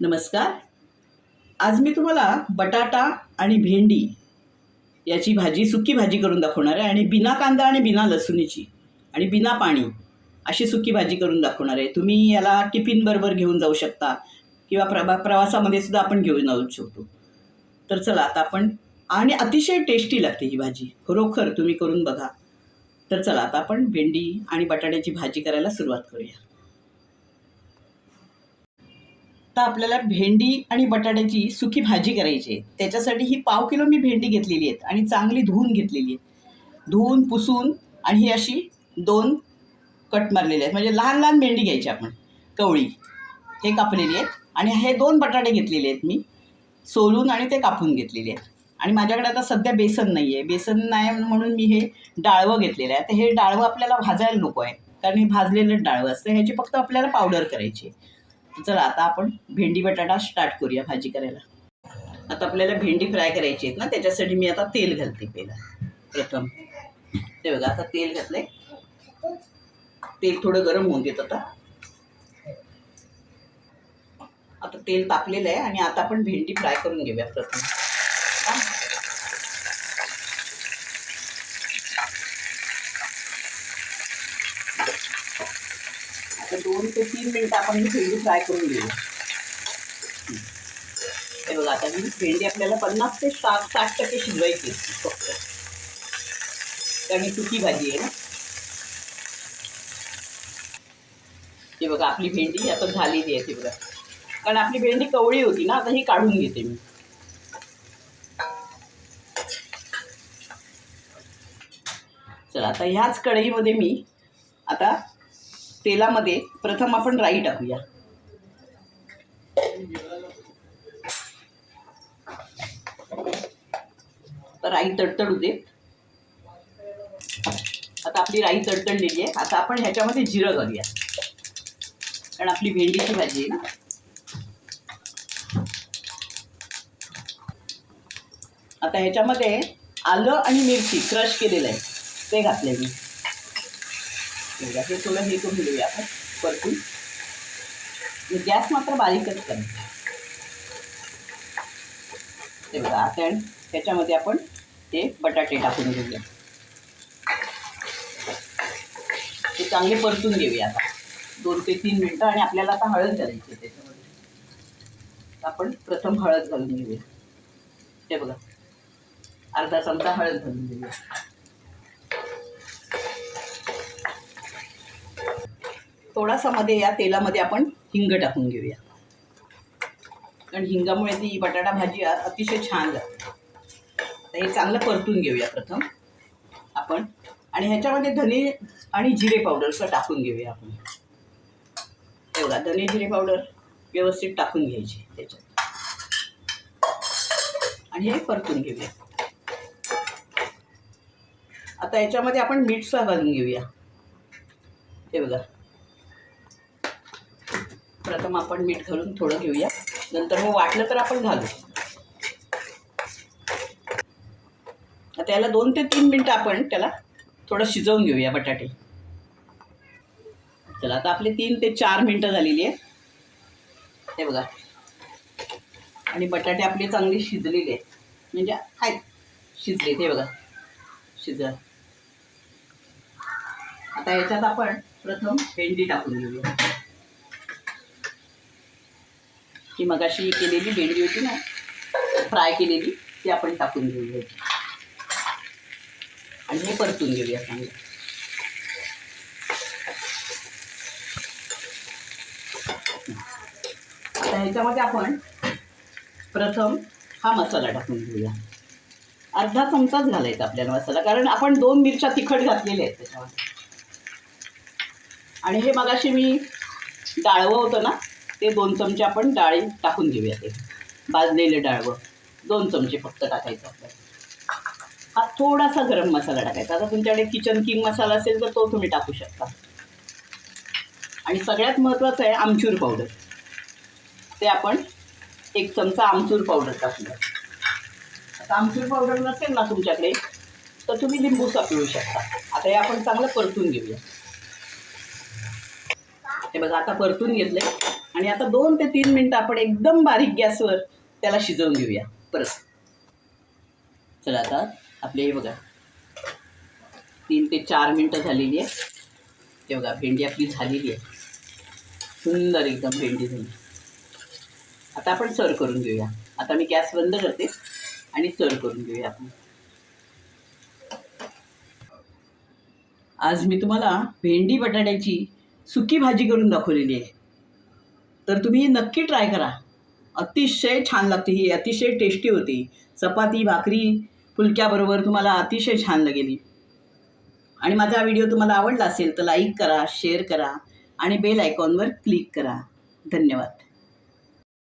नमस्कार. आज मी तुम्हाला बटाटा आणि भेंडी याची भाजी सुकी भाजी करून दाखवणार आहे आणि बिना कांदा आणि बिना लसुणीची आणि बिना पाणी अशी सुकी भाजी करून दाखवणार आहे. तुम्ही याला टिफिनबरोबर घेऊन जाऊ शकता किंवा प्रभा प्रवासामध्ये सुद्धा आपण घेऊन जाऊ शकतो. तर चला आता आपण आणि अतिशय टेस्टी लागते ही भाजी. खरोखर तुम्ही करून बघा. तर चला आता आपण भेंडी आणि बटाट्याची भाजी करायला सुरुवात करूया. आता आपल्याला भेंडी आणि बटाट्याची सुकी भाजी करायची आहे. त्याच्यासाठी ही पाव किलो मी भेंडी घेतलेली आहेत आणि चांगली धुवून घेतलेली आहे धुवून पुसून आणि ही अशी दोन कट मारलेले आहेत. म्हणजे लहान लहान भेंडी घ्यायची आपण. कवळी. हे कापलेली आहेत. आणि हे दोन बटाटे घेतलेले आहेत मी. सोलून आणि ते कापून घेतलेले आहेत. आणि माझ्याकडे आता सध्या बेसन नाही आहे बेसन नाही म्हणून मी हे डाळवं घेतलेलं आहे. तर हे डाळवं आपल्याला भाजायला नको आहे. कारण हे भाजलेलं डाळवं असतं. ह्याची फक्त आपल्याला पावडर करायची आहे. चला आता आपण भेंडी बटाटा स्टार्ट करूया भाजी करायला. आता आपल्याला भेंडी फ्राय करायची आहेत ना त्याच्यासाठी मी आता तेल घालते पहिला. प्रथम. ते बघा आता तेल घातलंय. तेल थोडं गरम होऊन देत आता. आता तेल तापलेलं आहे आणि आता आपण भेंडी फ्राय करून घेऊया प्रथम. तर दोन ते तीन मिनटं आपण ही भेंडी फ्राय करून घेऊ. हे बघा आता ही भेंडी आपल्याला पन्नास ते साठ साठ टक्के शिजवायची फक्त. कारण ही सुकी भाजी आहे ना. हे बघा आपली भेंडी आता झालेली आहे ती बघा. कारण आपली भेंडी कवळी होती ना आता ही काढून घेते मी. चला आता ह्याच कढईमध्ये मी आता तेलामध्ये प्रथम आपण राई टाकूया. राई तडतडू दे आता आपली राई तडतडलेली आहे. आता आपण ह्याच्यामध्ये जिरं घालूया. कारण आपली भेंडीची भाजी आहे ना. आता ह्याच्यामध्ये आलं आणि मिरची क्रश केलेलं आहे. ते घातले मी. बघा, हे थोडं हे करून घेऊया आपण. परतून गॅस मात्र बारीकच करायचा ते बघा आता त्याच्यामध्ये आपण ते बटाटे टाकून घेऊया. ते चांगले परतून घेऊया आता. दोन ते तीन मिनटं आणि आपल्याला आता हळद घालायची त्याच्यामध्ये. आपण प्रथम हळद घालून घेऊया. ते बघा अर्धा चमचा हळद घालून घेऊया. थोडासा मध्ये या तेलामध्ये आपण हिंग टाकून घेऊया. कारण हिंगामुळे ती बटाटा भाजी अतिशय छान लागते. हे चांगलं परतून घेऊया प्रथम आपण. आणि ह्याच्यामध्ये धने आणि जिरे पावडरचं टाकून घेऊया आपण. एवढा धने जिरे पावडर व्यवस्थित टाकून घ्यायची त्याच्यात. आणि हे परतून घेऊया. आता याच्यामध्ये आपण मीठसुद्धा घालून घेऊया. हे बघा. प्रथम आपण मीठ घालून थोडं घेऊया. नंतर मग वाटलं तर आपण घालू. आता याला दोन ते तीन मिनटं आपण त्याला थोडं शिजवून घेऊया बटाटे. चला आता आपले तीन ते चार मिनटं झालेली आहे हे बघा. आणि बटाटे आपले चांगले शिजलेले आहेत. म्हणजे आहेत. शिजले ते बघा. शिजलं. आता याच्यात आपण प्रथम भेंडी टाकून घेऊया. ही मगाशी केलेली भेंडी होती ना फ्राय केलेली ती आपण टाकून घेऊया. आणि हे परतून घेऊया चांगलं. ह्याच्यामध्ये आपण प्रथम हा मसाला टाकून घेऊया. अर्धा चमचाच घालायचा आपल्याला मसाला कारण आपण दोन मिरच्या तिखट घातलेल्या आहेत त्याच्यामध्ये. आणि हे मगाशी मी डाळवं होतं ना ते दोन चमचे आपण डाळी टाकून घेऊया ते. भाजलेले डाळवं दोन चमचे फक्त टाकायचं आपल्याला. हा थोडासा गरम मसाला टाकायचा. आता तुमच्याकडे किचन किंग मसाला असेल तर तो तुम्ही टाकू शकता. आणि सगळ्यात महत्त्वाचं आहे आमचूर पावडर ते आपण एक चमचा आमचूर पावडर टाकूया आता आमचूर पावडर नसेल ना तुमच्याकडे तर तुम्ही लिंबू पिळू शकता. आता हे आपण चांगलं परतून घेऊया. हे बघा आता परतून घेतले आणि आता दोन ते तीन मिनटं आपण एकदम बारीक गॅसवर त्याला शिजवून घेऊया. परत. चला आता आपले हे बघा. तीन ते चार मिनटं झालेली आहे. ते बघा भेंडी आपली झालेली आहे. सुंदर एकदम भेंडी झाली. आता आपण सर्व करून घेऊया. आता मी गॅस बंद करते आणि सर्व करून घेऊया आपण. आज मी तुम्हाला भेंडी बटाट्याची सुकी भाजी करून दाखवलेली आहे. तर तुम्ही नक्की ट्राय करा. अतिशय छान लागते ही अतिशय टेस्टी होती. चपाती भाकरी फुलक्याबरोबर तुम्हाला अतिशय छान लागेल. आणि माझा हा व्हिडिओ तुम्हाला आवडला असेल तर लाईक करा शेअर करा आणि बेल आयकॉनवर क्लिक करा. धन्यवाद.